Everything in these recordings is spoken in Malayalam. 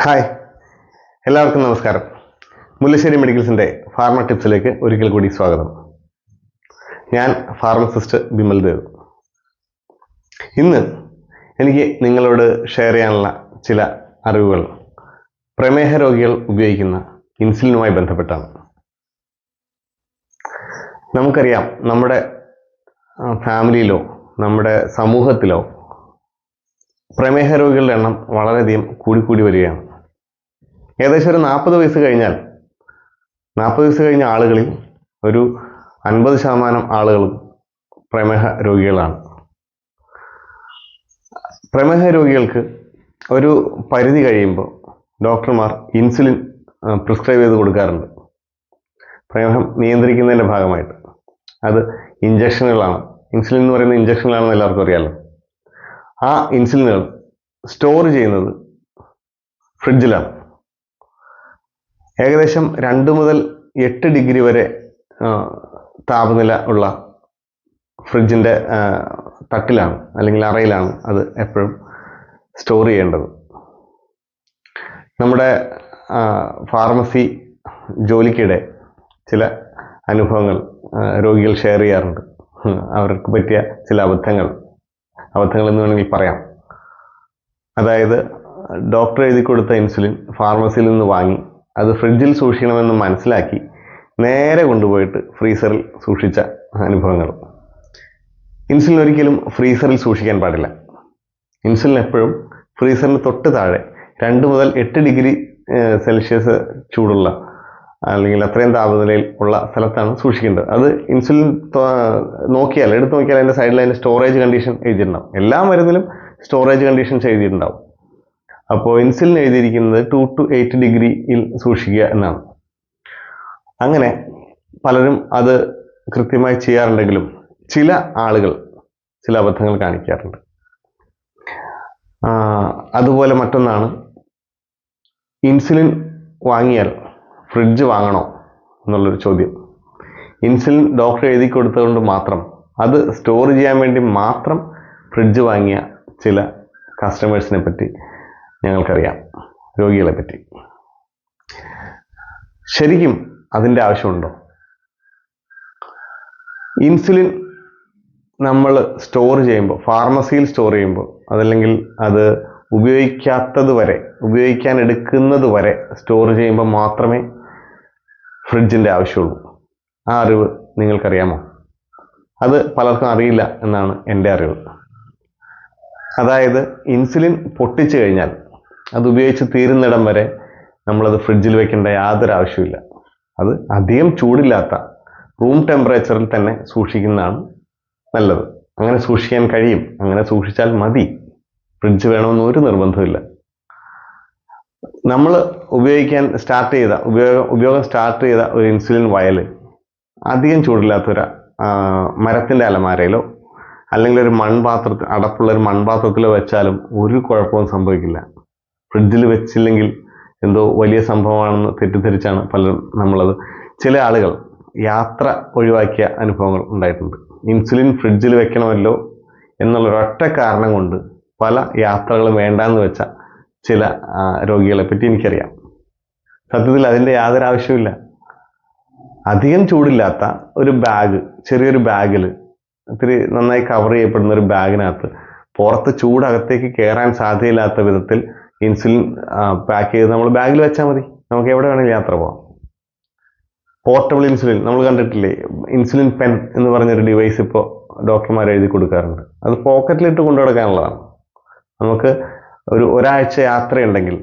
ഹായ്. എല്ലാവർക്കും നമസ്കാരം. മുല്ലശ്ശേരി മെഡിക്കൽസിന്റെ ഫാർമ ടിപ്സിലേക്ക് ഒരിക്കൽ കൂടി സ്വാഗതം. ഞാൻ ഫാർമസിസ്റ്റ് ബിമൽ ദേവ്. ഇന്ന് എനിക്ക് നിങ്ങളോട് ഷെയർ ചെയ്യാനുള്ള ചില അറിവുകൾ. പ്രമേഹ രോഗികൾ ഉപയോഗിക്കുന്ന ഇൻസുലിനുമായി ബന്ധപ്പെട്ടാണ്. നമുക്കറിയാം നമ്മുടെ ഫാമിലിയിലോ നമ്മുടെ സമൂഹത്തിലോ പ്രമേഹ രോഗികളുടെ എണ്ണം വളരെയധികം കൂടിക്കൂടി വരികയാണ്. ഏകദേശം ഒരു നാൽപ്പത് വയസ്സ് കഴിഞ്ഞാൽ നാൽപ്പത് വയസ്സ് കഴിഞ്ഞ ആളുകളിൽ ഒരു അൻപത് ശതമാനം ആളുകളും പ്രമേഹ രോഗികളാണ്. പ്രമേഹ രോഗികൾക്ക് ഒരു പരിധി കഴിയുമ്പോൾ ഡോക്ടർമാർ ഇൻസുലിൻ പ്രിസ്ക്രൈബ് ചെയ്ത് കൊടുക്കാറുണ്ട്. പ്രമേഹം നിയന്ത്രിക്കുന്നതിന്റെ ഭാഗമായിട്ട്. അത് ഇഞ്ചക്ഷനുകളാണ് ഇൻസുലിൻ എന്ന് പറയുന്ന ഇഞ്ചക്ഷനുകളാണെന്ന് എല്ലാവർക്കും അറിയാമല്ലോ ആ ഇൻസുലിനുകൾ സ്റ്റോർ ചെയ്യുന്നത് ഫ്രിഡ്ജിലാണ്. ഏകദേശം രണ്ട് മുതൽ എട്ട് ഡിഗ്രി വരെ താപനില ഉള്ള ഫ്രിഡ്ജിന്റെ തട്ടിലാണ് അല്ലെങ്കിൽ അറയിലാണ് അത് എപ്പോഴും സ്റ്റോർ ചെയ്യേണ്ടത്. നമ്മുടെ ഫാർമസി ജോലിക്കിടെ ചില അനുഭവങ്ങൾ രോഗികൾ ഷെയർ ചെയ്യാറുണ്ട്. അവർക്ക് പറ്റിയ ചില അബദ്ധങ്ങൾ അബദ്ധങ്ങൾ എന്ന് വേണമെങ്കിൽ പറയാം. അതായത് ഡോക്ടർ എഴുതി കൊടുത്ത ഇൻസുലിൻ ഫാർമസിയിൽ നിന്ന് വാങ്ങി. അത് ഫ്രിഡ്ജിൽ സൂക്ഷിക്കണമെന്ന് മനസ്സിലാക്കി നേരെ കൊണ്ടുപോയിട്ട് ഫ്രീസറിൽ സൂക്ഷിച്ച അനുഭവങ്ങൾ. ഇൻസുലിൻ ഒരിക്കലും ഫ്രീസറിൽ സൂക്ഷിക്കാൻ പാടില്ല. ഇൻസുലിൻ എപ്പോഴും ഫ്രീസറിന് തൊട്ട് താഴെ രണ്ട് മുതൽ എട്ട് ഡിഗ്രി സെൽഷ്യസ് ചൂടുള്ള അല്ലെങ്കിൽ അത്രയും താപനിലയിൽ ഉള്ള സ്ഥലത്താണ് സൂക്ഷിക്കേണ്ടത്. അത് ഇൻസുലിൻ നോക്കിയാൽ എടുത്ത് നോക്കിയാൽ അതിന്റെ സൈഡിൽ അതിന്റെ സ്റ്റോറേജ് കണ്ടീഷൻ എഴുതിയിട്ടുണ്ടാവും. എല്ലാ മരുന്നിലും സ്റ്റോറേജ് കണ്ടീഷൻസ് എഴുതിയിട്ടുണ്ടാവും. അപ്പോൾ ഇൻസുലിൻ എഴുതിയിരിക്കുന്നത് ടു ടു എയ്റ്റ് ഡിഗ്രിയിൽ സൂക്ഷിക്കുക എന്നാണ്. അങ്ങനെ പലരും അത് കൃത്യമായി ചെയ്യാറുണ്ടെങ്കിലും ചില ആളുകൾ ചില അബദ്ധങ്ങൾ കാണിക്കാറുണ്ട്. അതുപോലെ മറ്റൊന്നാണ് ഇൻസുലിൻ വാങ്ങിയാൽ ഫ്രിഡ്ജ് വാങ്ങണോ എന്നുള്ളൊരു ചോദ്യം. ഇൻസുലിൻ ഡോക്ടർ എഴുതി കൊടുത്തതുകൊണ്ട് മാത്രം അത് സ്റ്റോർ ചെയ്യാൻ വേണ്ടി മാത്രം ഫ്രിഡ്ജ് വാങ്ങിയ ചില കസ്റ്റമേഴ്സിനെ പറ്റി ഞങ്ങൾക്കറിയാം രോഗികളെ പറ്റി ശരിക്കും അതിന്റെ ആവശ്യമുണ്ടോ? ഇൻസുലിൻ നമ്മൾ സ്റ്റോർ ചെയ്യുമ്പോൾ ഫാർമസിയിൽ സ്റ്റോർ ചെയ്യുമ്പോൾ അതല്ലെങ്കിൽ അത് ഉപയോഗിക്കാത്തത് വരെ ഉപയോഗിക്കാൻ എടുക്കുന്നത് വരെ സ്റ്റോർ ചെയ്യുമ്പോൾ മാത്രമേ ഫ്രിഡ്ജിന്റെ ആവശ്യമുള്ളൂ. ആ അറിവ് നിങ്ങൾക്കറിയാമോ? അത് പലർക്കും അറിയില്ല എന്നാണ് എന്റെ അറിവ്. അതായത് ഇൻസുലിൻ പൊട്ടിച്ചു കഴിഞ്ഞാൽ അത് ഉപയോഗിച്ച് തീരുന്നിടം വരെ നമ്മളത് ഫ്രിഡ്ജിൽ വെക്കേണ്ട യാതൊരു ആവശ്യമില്ല അത് അധികം ചൂടില്ലാത്ത റൂം ടെമ്പറേച്ചറിൽ തന്നെ സൂക്ഷിക്കുന്നതാണ് നല്ലത്. അങ്ങനെ സൂക്ഷിക്കാൻ കഴിയും. അങ്ങനെ സൂക്ഷിച്ചാൽ മതി. ഫ്രിഡ്ജ് വേണമെന്ന് ഒരു നിർബന്ധമില്ല നമ്മൾ ഉപയോഗിക്കാൻ സ്റ്റാർട്ട് ചെയ്ത ഉപയോഗം ഉപയോഗം സ്റ്റാർട്ട് ചെയ്ത ഒരു ഇൻസുലിൻ വയൽ അധികം ചൂടില്ലാത്തൊരു മരത്തിന്റെ അലമാരയിലോ അല്ലെങ്കിൽ ഒരു മൺപാത്രത്തിൽ അടപ്പുള്ള ഒരു മൺപാത്രത്തിലോ വെച്ചാലും ഒരു കുഴപ്പവും സംഭവിക്കില്ല. ഫ്രിഡ്ജിൽ വെച്ചില്ലെങ്കിൽ എന്തോ വലിയ സംഭവമാണെന്ന് തെറ്റിദ്ധരിച്ചാണ് പലരും നമ്മളത്. ചില ആളുകൾ യാത്ര ഒഴിവാക്കിയ അനുഭവങ്ങൾ ഉണ്ടായിട്ടുണ്ട്. ഇൻസുലിൻ ഫ്രിഡ്ജിൽ വെക്കണമല്ലോ എന്നുള്ള ഒരൊറ്റ കാരണം കൊണ്ട് പല യാത്രകളും വേണ്ടാന്ന് വെച്ച ചില രോഗികളെ പറ്റി എനിക്കറിയാം. സത്യത്തിൽ അതിന്റെ യാതൊരു ആവശ്യമില്ല അധികം ചൂടില്ലാത്ത ഒരു ബാഗ് ചെറിയൊരു ബാഗിൽ ഇത്തിരി നന്നായി കവർ ചെയ്യപ്പെടുന്ന ഒരു ബാഗിനകത്ത് പുറത്ത് ചൂടകത്തേക്ക് കയറാൻ സാധ്യതയില്ലാത്ത വിധത്തിൽ ഇൻസുലിൻ പാക്ക് ചെയ്ത് നമ്മൾ ബാഗിൽ വെച്ചാൽ മതി. നമുക്ക് എവിടെ വേണമെങ്കിലും യാത്ര പോകാം പോർട്ടബിൾ ഇൻസുലിൻ നമ്മൾ കണ്ടിട്ടില്ലേ? ഇൻസുലിൻ പെൻ എന്ന് പറഞ്ഞൊരു ഡിവൈസ് ഇപ്പോൾ ഡോക്ടർമാർ എഴുതി കൊടുക്കാറുണ്ട്. അത് പോക്കറ്റിലിട്ട് കൊണ്ടു നടക്കാനുള്ളതാണ് നമുക്ക് ഒരു ഒരാഴ്ച യാത്രയുണ്ടെങ്കിൽ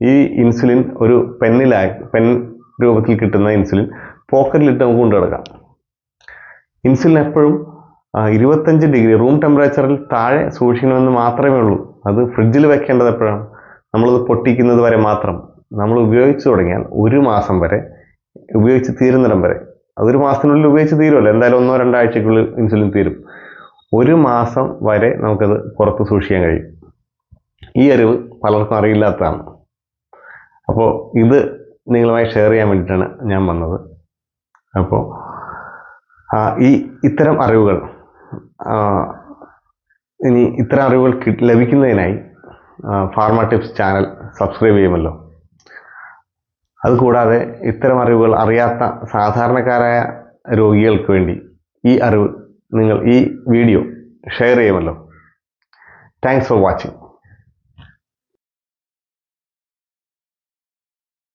ഈ ഇൻസുലിൻ ഒരു പെന്നിലായി പെൻ രൂപത്തിൽ കിട്ടുന്ന ഇൻസുലിൻ പോക്കറ്റിലിട്ട് നമുക്ക് കൊണ്ടു നടക്കാം ഇൻസുലിൻ എപ്പോഴും ഇരുപത്തഞ്ച് ഡിഗ്രി റൂം ടെമ്പറേച്ചറിൽ താഴെ സൂക്ഷിക്കണമെന്ന് മാത്രമേ ഉള്ളൂ. അത് ഫ്രിഡ്ജിൽ വെക്കേണ്ടത് എപ്പോഴാണ്? നമ്മളത് പൊട്ടിക്കുന്നത് വരെ മാത്രം നമ്മൾ ഉപയോഗിച്ച് തുടങ്ങിയാൽ ഒരു മാസം വരെ ഉപയോഗിച്ച് തീരുന്നിടം വരെ. അതൊരു മാസത്തിനുള്ളിൽ ഉപയോഗിച്ച് തീരുമല്ലോ എന്തായാലും ഒന്നോ രണ്ടോ ആഴ്ചക്കുള്ളിൽ ഇൻസുലിൻ തീരും. ഒരു മാസം വരെ നമുക്കത് പുറത്ത് സൂക്ഷിക്കാൻ കഴിയും. ഈ അറിവ് പലർക്കും അറിയില്ലാത്തതാണ്. അപ്പോൾ ഇത് നിങ്ങളുമായി ഷെയർ ചെയ്യാൻ വേണ്ടിയിട്ടാണ് ഞാൻ വന്നത്. അപ്പോൾ ഈ ഇത്തരം അറിവുകൾ ഇനി ഇത്തരം അറിവുകൾ ലഭിക്കുന്നതിനായി ഫാർമ ടിപ്സ് ചാനൽ സബ്സ്ക്രൈബ് ചെയ്യുമല്ലോ. അതുകൂടാതെ ഇത്തരം അറിവുകൾ അറിയാത്ത സാധാരണക്കാരായ രോഗികൾക്ക് വേണ്ടി ഈ അറിവ് നിങ്ങൾ ഈ വീഡിയോ ഷെയർ ചെയ്യുമല്ലോ. Thanks for watching